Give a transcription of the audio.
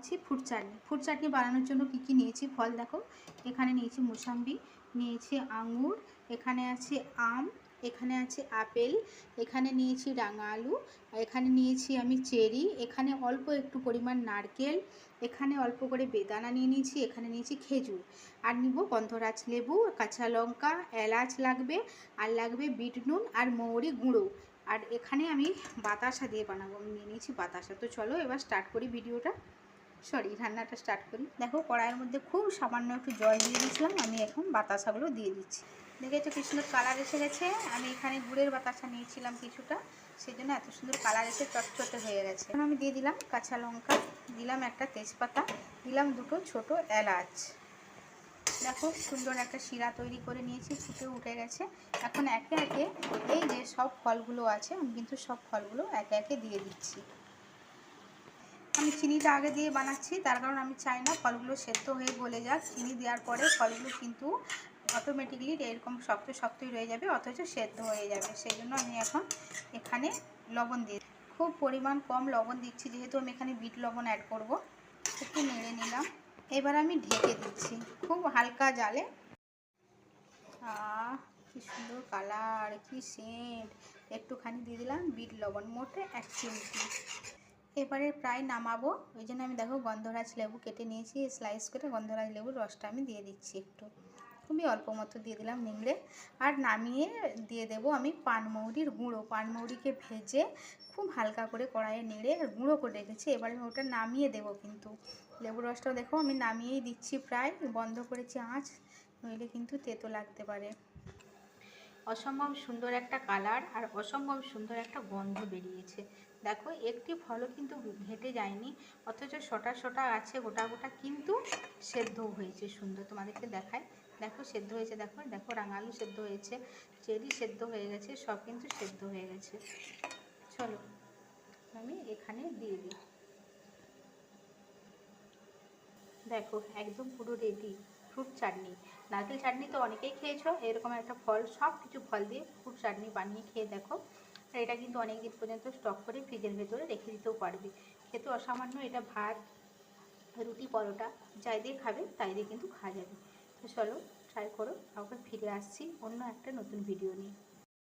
বানাচ্ছি ফুড চাটনি। ফুড চাটনি বানানোর জন্য কি কি নিয়েছি? ফল দেখো। এখানে নিয়েছি মুসাম্বি, নিয়েছি আঙুর, এখানে আছে আম, এখানে আছে আপেল, এখানে নিয়েছি রাঙা আলু, এখানে নিয়েছি আমি চেরি, এখানে অল্প একটু পরিমাণ নারকেল, এখানে অল্প করে বেদানা নিয়ে নিয়েছি, এখানে নিয়েছি খেজুর। আর নিব গন্ধরাজ লেবু, কাঁচা লঙ্কা, এলাচ লাগবে, আর লাগবে বিট নুন আর মৌরি গুঁড়ো। আর এখানে আমি বাতাসা দিয়ে বানাবো। আমি নিয়ে নিয়েছি বাতাসা। তো চলো এবার স্টার্ট করি ভিডিওটা। সরি রান্নাটা স্টার্ট করি। দেখো, কড়াইয়ের মধ্যে খুব সামান্য একটু জল দিয়ে দিয়েছিলাম, আমি এখন বাতাসাগুলো দিয়ে দিচ্ছি। দেখেছ কি সুন্দর কালার এসে গেছে? আমি এখানে গুড়ের বাতাসা নিয়েছিলাম কিছুটা সেই জন্য এত সুন্দর কালার এসে চটচটে হয়ে গেছে। এখন আমি দিয়ে দিলাম কাঁচা লঙ্কা, দিলাম একটা তেজপাতা, দিলাম দুটো ছোট এলাচ। দেখো, সুন্দর একটা শিরা তৈরি করে নিয়েছি, ফুটে উঠে গেছে। এখন একে একে এই যে সব ফলগুলো আছে, আমি কিন্তু সব ফলগুলো একে একে দিয়ে দিচ্ছি। আমি চিনিটা আগে দিয়ে বানাচ্ছি, তার কারণ আমি চাই না ফলগুলো সেদ্ধ হয়ে গলে যাক। চিনি দেওয়ার পরে ফলগুলো কিন্তু অটোমেটিকলি এরকম শক্ত শক্তই রয়ে যাবে, অথচ সেদ্ধ হয়ে যাবে। সেই জন্য আমি এখন এখানে লবণ দিয়ে খুব পরিমাণ কম লবণ দিচ্ছি, যেহেতু আমি এখানে বিট লবণ অ্যাড করব। একটু নেড়ে নিলাম। এবার আমি ঢেকে দিচ্ছি খুব হালকা জালে। কি সুন্দর কালার কি সেন্ট একটুখানি দিয়ে দিলাম বিট লবণ, মোটে এক চিমটি। এবারে প্রায় নামাবো। ওই জন্য আমি দেখো গন্ধরাজ লেবু কেটে নিয়েছি স্লাইস করে গন্ধরাজ লেবুর রসটা আমি দিয়ে দিচ্ছি একটু। খুবই অল্প মতো দিয়ে দিলাম নিংড়ে। আর নামিয়ে দিয়ে দেব আমি পানমৌরির গুঁড়ো। পানমৌরিকে ভেজে খুব হালকা করে কড়াইয়ে নেড়ে গুঁড়ো করে রেখেছি। এবারে আমি ওটা নামিয়ে দেব কিন্তু। লেবুর রসটাও দেখো আমি নামিয়েই দিচ্ছি প্রায়। বন্ধ করেছি আঁচ, নইলে কিন্তু তেতো লাগতে পারে। অসম্ভব সুন্দর একটা কালার আর অসম্ভব সুন্দর একটা গন্ধ বেরিয়েছে। দেখো, একটি ফলও কিন্তু ঘেটে যায়নি, অথচ শটা শটা আছে, গোটা গোটা কিন্তু সেদ্ধ হয়েছে সুন্দর। তোমাদেরকে দেখায় দেখো, সেদ্ধ হয়েছে, দেখো দেখো, রাঙালু সেদ্ধ হয়েছে, চেরি সেদ্ধ হয়ে গেছে, সব কিন্তু সেদ্ধ হয়ে গেছে। চলো, আমি এখানে দিয়ে দিই। দেখো, একদম পুরো রেডি ফ্রুট চাটনি নারকেল চাটনি তো অনেকেই খেয়েছো, এরকম একটা ফল, সব কিছু ফল দিয়ে ফ্রুট চাটনি বানিয়ে খেয়ে দেখো। এটা কিন্তু অনেক দিন পর্যন্ত স্টক করে ফ্রিজের ভেতরে রেখে দিতেও পারবে। খেতে অসামান্য এটা ভাত, রুটি, পরোটা, যাই দিয়ে খাবে, তাই দিয়ে কিন্তু খাওয়া যাবে। তো চলো ট্রাই করো, আবার ফিরে আসছি অন্য একটা নতুন ভিডিও নিয়ে।